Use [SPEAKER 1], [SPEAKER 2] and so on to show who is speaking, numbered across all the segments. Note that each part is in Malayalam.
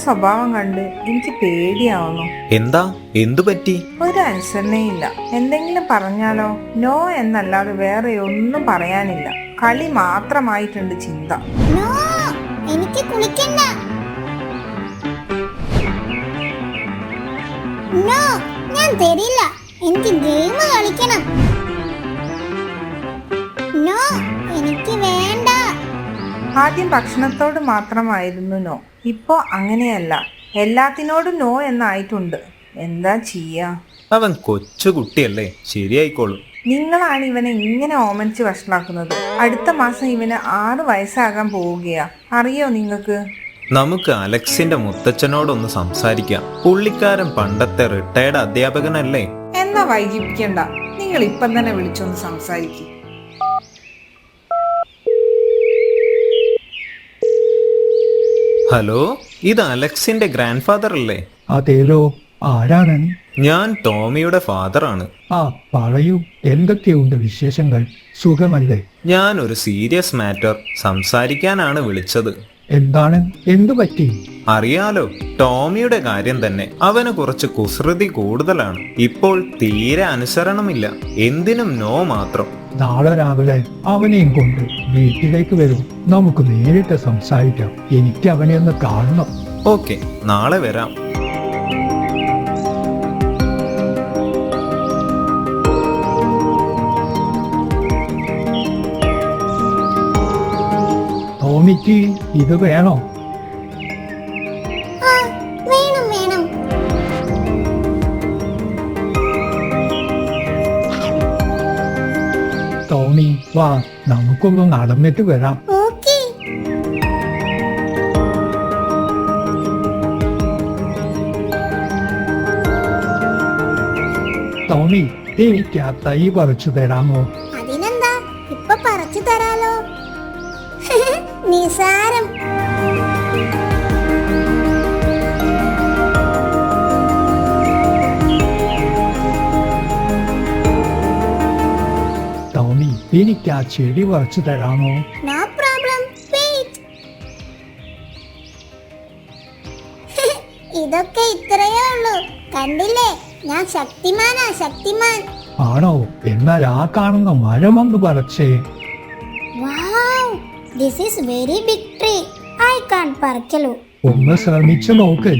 [SPEAKER 1] സ്വഭാവം കണ്ട് എനിക്ക് പേടിയാവുന്നു.
[SPEAKER 2] എന്താ? എന്തു പറ്റി?
[SPEAKER 1] ഒരു അനുസരണയില്ല. എന്തെങ്കിലും പറഞ്ഞാലോ? നോ എന്നല്ലാതെ വേറെ ഒന്നും പറയാനില്ല. കളി മാത്രമായിട്ടുണ്ട് ചിന്ത.
[SPEAKER 3] നോ! എനിക്ക് കുളിക്കണ്ട. നോ! ഞാൻ തരില്ല. എനിക്ക് ഗെയിം കളിക്കണം. നോ!
[SPEAKER 1] ആദ്യം ഭക്ഷണത്തോട് മാത്രമായിരുന്നു നോ. ഇപ്പോ അങ്ങനെയല്ല. എല്ലാത്തിനോടും നോ എന്നായിട്ടുണ്ട്. എന്താ ചെയ്യാ?
[SPEAKER 2] അവൻ കൊച്ചു കുട്ടിയല്ലേ. ശരിയായിക്കോളും.
[SPEAKER 1] നിങ്ങളാണ് ഇവനെ ഇങ്ങനെ ഓമനിച്ച് വഷളാക്കുന്നത്. അടുത്ത മാസം ഇവന് ആറ് വയസ്സാകാൻ പോവുകയാ. അറിയോ നിങ്ങൾക്ക്?
[SPEAKER 2] നമുക്ക് അലക്സിന്റെ മുത്തച്ഛനോടൊന്ന് സംസാരിക്കാം. പുള്ളിക്കാരൻ പണ്ടത്തെ റിട്ടയർഡ് അധ്യാപകനല്ലേ?
[SPEAKER 1] എന്നാ വൈകിപ്പിക്കണ്ട. നിങ്ങൾ ഇപ്പം തന്നെ വിളിച്ചൊന്ന് സംസാരിക്കും.
[SPEAKER 2] ഹലോ ഇത് അലക്സിന്റെ ഗ്രാൻഡ് ഫാദർ അല്ലേ?
[SPEAKER 4] അതേലോ ആരാണ്?
[SPEAKER 2] ഞാൻ ടോമിയുടെ ഫാദർ ആണ്.
[SPEAKER 4] ആ പറയൂ എന്തൊക്കെയുണ്ട് വിശേഷങ്ങൾ? സുഖമല്ലേ?
[SPEAKER 2] ഞാൻ ഒരു സീരിയസ് മാറ്റർ സംസാരിക്കാനാണ് വിളിച്ചത്.
[SPEAKER 4] എന്താണ്? എന്തു പറ്റി?
[SPEAKER 2] അറിയാലോ ടോമിയുടെ കാര്യം തന്നെ അവന് കുറച്ച് കുസൃതി കൂടുതലാണ്. ഇപ്പോൾ തീരെ അനുസരണമില്ല. എന്തിനും നോ മാത്രം.
[SPEAKER 4] നാളെ രാവിലെ അവനെയും കൊണ്ട് വീട്ടിലേക്ക് വരും. നമുക്ക് നേരിട്ട് സംസാരിക്കാം. എനിക്ക് അവനെ ഒന്ന് കാണണം.
[SPEAKER 2] ഓക്കെ നാളെ വരാം.
[SPEAKER 4] ടോമിക്ക് ഇത് വേണോ? ടോമി വാ നമുക്കൊന്ന് നടന്നിട്ട് വരാം.
[SPEAKER 3] ഓക്കേ.
[SPEAKER 4] ടോമി എനിക്ക് ആ തൈ പറിച്ചു തരാമോ?
[SPEAKER 3] അതിനെന്താ? ഇപ്പൊ പറിച്ചു തരാലോ. നിസാരം.
[SPEAKER 4] എനിക്ക് ആ ചെടി പറിച്ചു തരാമോ?
[SPEAKER 3] നോ പ്രോബ്ലം വെയിറ്റ് ഇതൊക്കെ ഇത്രയേ ഉള്ളൂ. കണ്ടില്ലേ? ഞാൻ ശക്തിമാനാ ശക്തിമാൻ.
[SPEAKER 4] ആണോ? എന്നാൽ ആ കാണുന്ന മരമൊന്ന് പറിച്ചേ.
[SPEAKER 3] Wow this is very big tree I can പറക്കലു.
[SPEAKER 4] ഒന്ന് ശ്രമിച്ചു നോക്ക്.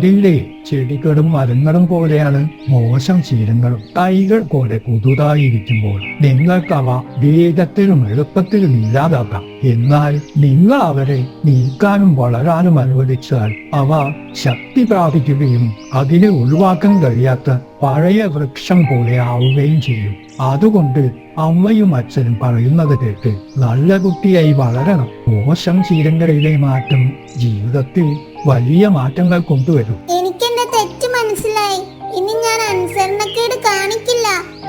[SPEAKER 4] കണ്ടില്ലേ? ചെടികളും മരങ്ങളും പോലെയാണ് മോശം ശീലങ്ങളും. തൈകൾ പോലെ പുതുതായിരിക്കുമ്പോൾ നിങ്ങൾക്ക് അവ വേഗത്തിലും എളുപ്പത്തിലും ഇല്ലാതാക്കാം. എന്നാൽ നിങ്ങൾ അവരെ നീക്കാനും വളരാനും അനുവദിച്ചാൽ അവ ശക്തി പ്രാപിക്കുകയും അതിനെ ഒഴിവാക്കാൻ കഴിയാത്ത പഴയ വൃക്ഷം പോലെ ആവുകയും ചെയ്യും. അതുകൊണ്ട് അമ്മയും അച്ഛനും പറയുന്നത് കേട്ട് നല്ല കുട്ടിയായി വളരണം. മോശം ശീലങ്ങളിലെ മാറ്റം ജീവിതത്തിൽ വലിയ മാറ്റങ്ങൾ കൊണ്ടുവരും.
[SPEAKER 3] എനിക്ക് എന്റെ തെറ്റ് മനസ്സിലായി. ഇനി ഞാൻ അനുസരണക്കേട് കാണിക്കില്ല.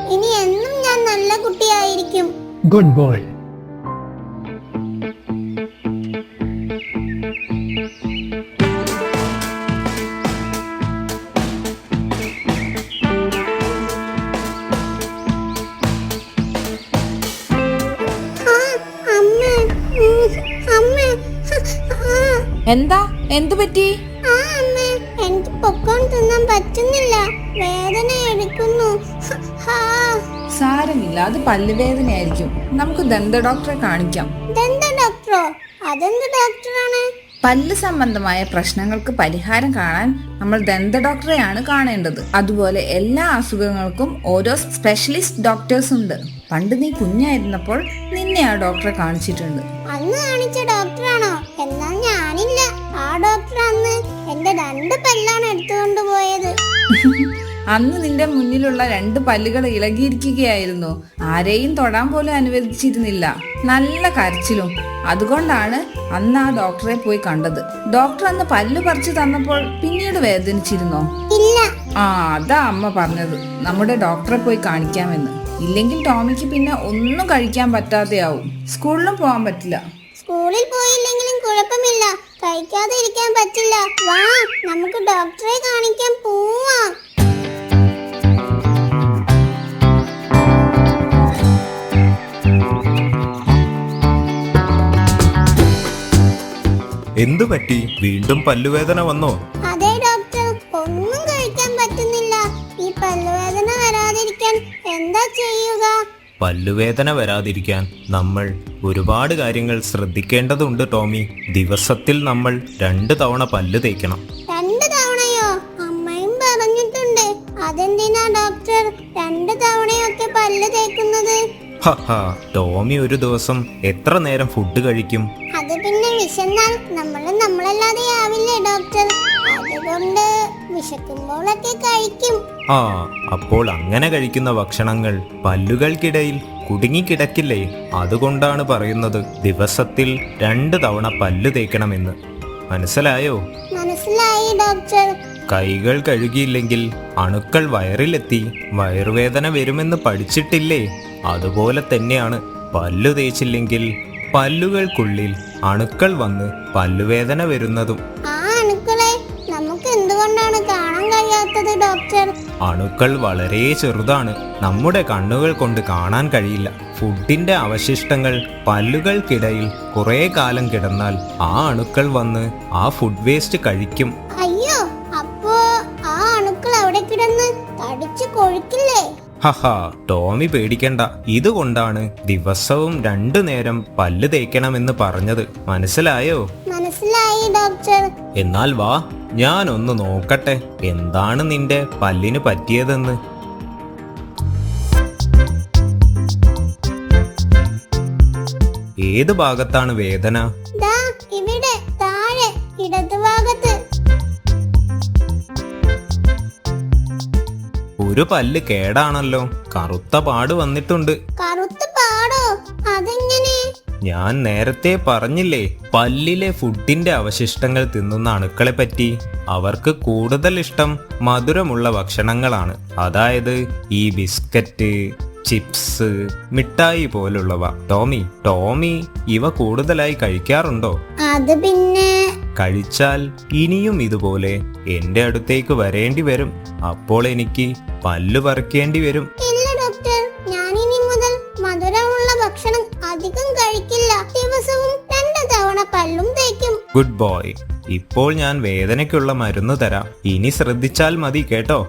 [SPEAKER 3] ഇനി എന്നും ഞാൻ നല്ല കുട്ടിയായിരിക്കും.
[SPEAKER 4] Good boy.
[SPEAKER 3] ആ, അമ്മ. അമ്മ.
[SPEAKER 1] എന്താ? എന്തു പറ്റി?
[SPEAKER 3] എനിക്ക് പൊക്കോൺ തിന്നാൻ പറ്റുന്നില്ല. വേദന എടുക്കുന്നു.
[SPEAKER 1] സാരമില്ല അത് പല്ലുവേദനയായിരിക്കും. നമുക്ക് ദന്ത ഡോക്ടറെ കാണിക്കാം.
[SPEAKER 3] ദന്ത ഡോക്ടറോ? അതെന്ത് ഡോക്ടറാണ്?
[SPEAKER 1] പല്ല് സംബന്ധമായ പ്രശ്നങ്ങൾക്ക് പരിഹാരം കാണാൻ നമ്മൾ ദന്ത ഡോക്ടറെയാണ് കാണേണ്ടത്. അതുപോലെ എല്ലാ അസുഖങ്ങൾക്കും ഓരോ സ്പെഷ്യലിസ്റ്റ് ഡോക്ടേഴ്സ് ഉണ്ട്. പണ്ട് നീ കുഞ്ഞായിരുന്നപ്പോൾ നിന്നെ ആ ഡോക്ടറെ കാണിച്ചിട്ടുണ്ട്.
[SPEAKER 3] അന്ന് കാണിച്ച ഡോക്ടറാണോ? എന്നാൽ ഞാനില്ല. ആ ഡോക്ടർ അന്ന് എന്റെ രണ്ട് പല്ലാണ് എടുത്തുകൊണ്ട് പോയത്.
[SPEAKER 1] അന്ന് നിന്റെ മുന്നിലുള്ള രണ്ട് പല്ലുകൾ ഇളകിയിരിക്കുകയായിരുന്നു. ആരെയും തൊടാൻ പോലും അനുവദിച്ചിരുന്നില്ല. നല്ല കരച്ചിലും. അതുകൊണ്ടാണ് അന്ന് ആ ഡോക്ടറെ പോയി കണ്ടത്. ഡോക്ടർ അന്ന് പല്ല് പറിച്ചു തന്നപ്പോൾ പിന്നീട് വേദനിച്ചിരുന്നോ? ആ അതാ അമ്മ പറഞ്ഞത്. നമ്മുടെ ഡോക്ടറെ പോയി കാണിക്കാമെന്ന്. ഇല്ലെങ്കിൽ ടോമിക്ക് പിന്നെ ഒന്നും കഴിക്കാൻ പറ്റാതെയാവും. സ്കൂളിലും പോകാൻ പറ്റില്ല.
[SPEAKER 3] സ്കൂളിൽ പോയില്ലെങ്കിലും കുഴപ്പമില്ല. കഴിക്കാതെ ഇരിക്കാൻ പറ്റില്ല. വാ നമുക്ക് ഡോക്ടറെ കാണിക്കാൻ പോവാം.
[SPEAKER 2] എന്തു പറ്റി? വീണ്ടും പല്ലുവേദന വന്നോ?
[SPEAKER 3] അതെ ഡോക്ടർ ഒന്നും കഴിക്കാൻ പറ്റുന്നില്ല. ഈ പല്ലുവേദന വരാതിരിക്കാൻ എന്താ ചെയ്യുക?
[SPEAKER 2] പല്ലുവേദന വരാതിരിക്കാൻ നമ്മൾ ഒരുപാട് കാര്യങ്ങൾ ശ്രദ്ധിക്കേണ്ടതുണ്ട് ടോമി. ദിവസത്തിൽ നമ്മൾ രണ്ട് തവണ പല്ല് തേക്കണം.
[SPEAKER 3] രണ്ട് തവണയോ? അമ്മയും പറഞ്ഞിട്ടുണ്ട്. അതെന്തിനാ ഡോക്ടർ രണ്ട് തവണയൊക്കെ പല്ല് തേക്കുന്നത്.
[SPEAKER 2] ടോമി ഒരു ദിവസം എത്ര നേരം ഫുഡ് കഴിക്കും?
[SPEAKER 3] അത് പിന്നെ വിശന്നാൽ നമ്മൾ നമ്മളല്ലാതെ ആവില്ലേ ഡോക്ടർ അതുകൊണ്ട് വിശക്കുമ്പോഴൊക്കെ കഴിക്കും.
[SPEAKER 2] ആ അപ്പോൾ അങ്ങനെ കഴിക്കുന്ന ഭക്ഷണങ്ങൾ പല്ലുകൾക്കിടയിൽ കുടുങ്ങിക്കിടക്കില്ലേ? അതുകൊണ്ടാണ് പറയുന്നത് ദിവസത്തിൽ രണ്ട് തവണ പല്ല് തേക്കണമെന്ന്. മനസ്സിലായോ?
[SPEAKER 3] മനസ്സിലായി ഡോക്ടർ
[SPEAKER 2] കൈകൾ കഴുകിയില്ലെങ്കിൽ അണുക്കൾ വയറിലെത്തി. വയറുവേദന വരുമെന്ന് പഠിച്ചിട്ടില്ലേ? അതുപോലെ തന്നെയാണ് പല്ലു തേച്ചില്ലെങ്കിൽ പല്ലുകൾക്കുള്ളിൽ അണുക്കൾ വന്ന് പല്ലുവേദന വരുന്നതും.
[SPEAKER 3] ആ അണുക്കളെ നമുക്ക് എന്തുകൊണ്ടാണ് കാണാൻ കഴിയാത്തത് ഡോക്ടർ?
[SPEAKER 2] അണുക്കൾ വളരെ ചെറുതാണ്. നമ്മുടെ കണ്ണുകൾ കൊണ്ട് കാണാൻ കഴിയില്ല. ഫുഡിന്റെ അവശിഷ്ടങ്ങൾ പല്ലുകൾക്കിടയിൽ കുറേ കാലം കിടന്നാൽ ആ അണുക്കൾ വന്ന് ആ ഫുഡ് വേസ്റ്റ് കഴിക്കും. ഹഹാ ടോമി പേടിക്കണ്ട. ഇതുകൊണ്ടാണ് ദിവസവും രണ്ടു നേരം പല്ല് തേക്കണമെന്ന് പറഞ്ഞത്. മനസ്സിലായോ?
[SPEAKER 3] മനസ്സിലായി ഡോക്ടർ.
[SPEAKER 2] എന്നാൽ വാ ഞാൻ ഒന്ന് നോക്കട്ടെ. എന്താണ് നിന്റെ പല്ലിന് പറ്റിയതെന്ന്? ഏത് ഭാഗത്താണ് വേദന? ഒരു പല്ല് കേടാണല്ലോ. കറുത്ത പാട് വന്നിട്ടുണ്ട്.
[SPEAKER 3] കറുത്ത പാടോ? അതെങ്ങനെ?
[SPEAKER 2] ഞാൻ നേരത്തെ പറഞ്ഞില്ലേ പല്ലിലെ ഫുഡിന്റെ അവശിഷ്ടങ്ങൾ തിന്നുന്ന അണുക്കളെ പറ്റി. അവർക്ക് കൂടുതൽ ഇഷ്ടം മധുരമുള്ള ഭക്ഷണങ്ങളാണ്. അതായത് ഈ ബിസ്ക്കറ്റ് ചിപ്സ് മിഠായി പോലുള്ളവ. ടോമി ടോമി ഇവ കൂടുതലായി കഴിക്കാറുണ്ടോ?
[SPEAKER 3] അത് പിന്നെ
[SPEAKER 2] കഴിച്ചാൽ ഇനിയും ഇതുപോലെ എന്റെ അടുത്തേക്ക് വരേണ്ടി വരും. അപ്പോൾ എനിക്ക് പല്ലു പറിക്കേണ്ടി വരും.
[SPEAKER 3] ഇല്ല ഡോക്ടർ. ഞാൻ ഇനി മുതൽ മധുരമുള്ള ഭക്ഷണം അധികം കഴിക്കില്ല. ദിവസവും രണ്ട് തവണ പല്ലും തേക്കും.
[SPEAKER 2] Good boy. ഇപ്പോൾ ഞാൻ വേദനയ്ക്കുള്ള മരുന്ന് തരാം. ഇനി ശ്രദ്ധിച്ചാൽ മതി കേട്ടോ?